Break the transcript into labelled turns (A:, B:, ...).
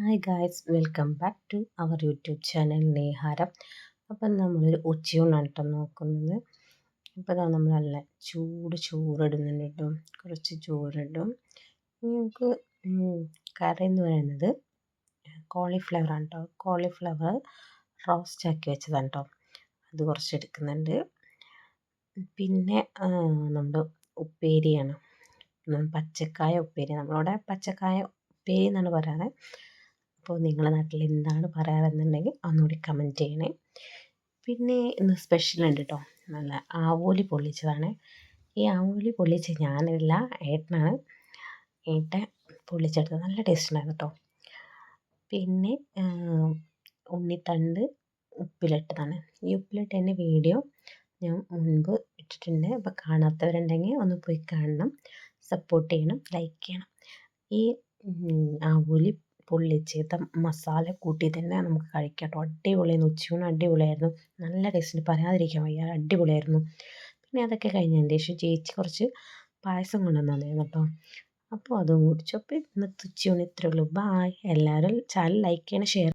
A: Hi guys welcome back to our YouTube channel നേഹാരം അപ്പം നമ്മളൊരു ഉച്ചയൂണാണ് കേട്ടോ നോക്കുന്നത്. അപ്പോൾ ഇതാ നമ്മൾ നല്ല ചൂട് ചോറിടുന്നുണ്ട് കേട്ടോ കുറച്ച് ചോറിടും നമുക്ക് കറി എന്ന് പറയുന്നത് കോളിഫ്ലവർ ആണ് കേട്ടോ കോളിഫ്ലവർ റോസ്റ്റ് ആക്കി വെച്ചതാണ് കേട്ടോ അത് കുറച്ച് എടുക്കുന്നുണ്ട്. പിന്നെ നമ്മുടെ ഉപ്പേരിയാണ്. പച്ചക്കായ ഉപ്പേരി. നമ്മളവിടെ പച്ചക്കായ ഉപ്പേരി എന്നാണ് പറയാറ് അപ്പോൾ നിങ്ങളുടെ നാട്ടിൽ എന്താണ് പറയാറെന്നുണ്ടെങ്കിൽ ഒന്നുകൂടി കമന്റ് ചെയ്യണേ. പിന്നെ ഇന്ന് സ്പെഷ്യൽ ഉണ്ട് കേട്ടോ നല്ല ആവോലി പൊള്ളിച്ചതാണ്. ഈ ആവോലി പൊള്ളിച്ച് ഞാനല്ല ഏട്ടനാണ്. ഏട്ടൻ പൊള്ളിച്ചെടുത്തത് നല്ല ടേസ്റ്റ് ഉണ്ടായിരുന്നു കേട്ടോ പിന്നെ ഉണ്ണിത്തണ്ട് ഉപ്പിലിട്ടതാണ്. ഈ ഉപ്പിലിട്ടതിന്റെ വീഡിയോ ഞാൻ മുൻപ് ഇട്ടിട്ടുണ്ട്. അപ്പോൾ കാണാത്തവരുണ്ടെങ്കിൽ ഒന്ന് പോയി കാണണം. സപ്പോർട്ട് ചെയ്യണം ലൈക്ക് ചെയ്യണം. ഈ ആവോലി പൊള്ളിച്ചത് മസാല കൂട്ടി തന്നെ നമുക്ക് കഴിക്കാം കേട്ടോ. അടിപൊളിയായിരുന്നു. ഉച്ചയൂണ് അടിപൊളിയായിരുന്നു. നല്ല ടേസ്റ്റിന് പറയാതിരിക്കാൻ വയ്യ. അടിപൊളിയായിരുന്നു. പിന്നെ അതൊക്കെ കഴിഞ്ഞതിന് ശേഷം ചേച്ചി കുറച്ച് പായസം കൊണ്ടുവന്നായിരുന്നു കേട്ടോ. അപ്പോൾ അതും കുടിച്ചു അപ്പോൾ ഇന്നത്തെ ഉച്ചയൂണ് ഇത്രയേ ഉള്ളൂ. ബായ് എല്ലാവരും ചാനൽ ലൈക്ക് ചെയ്യണം ഷെയർ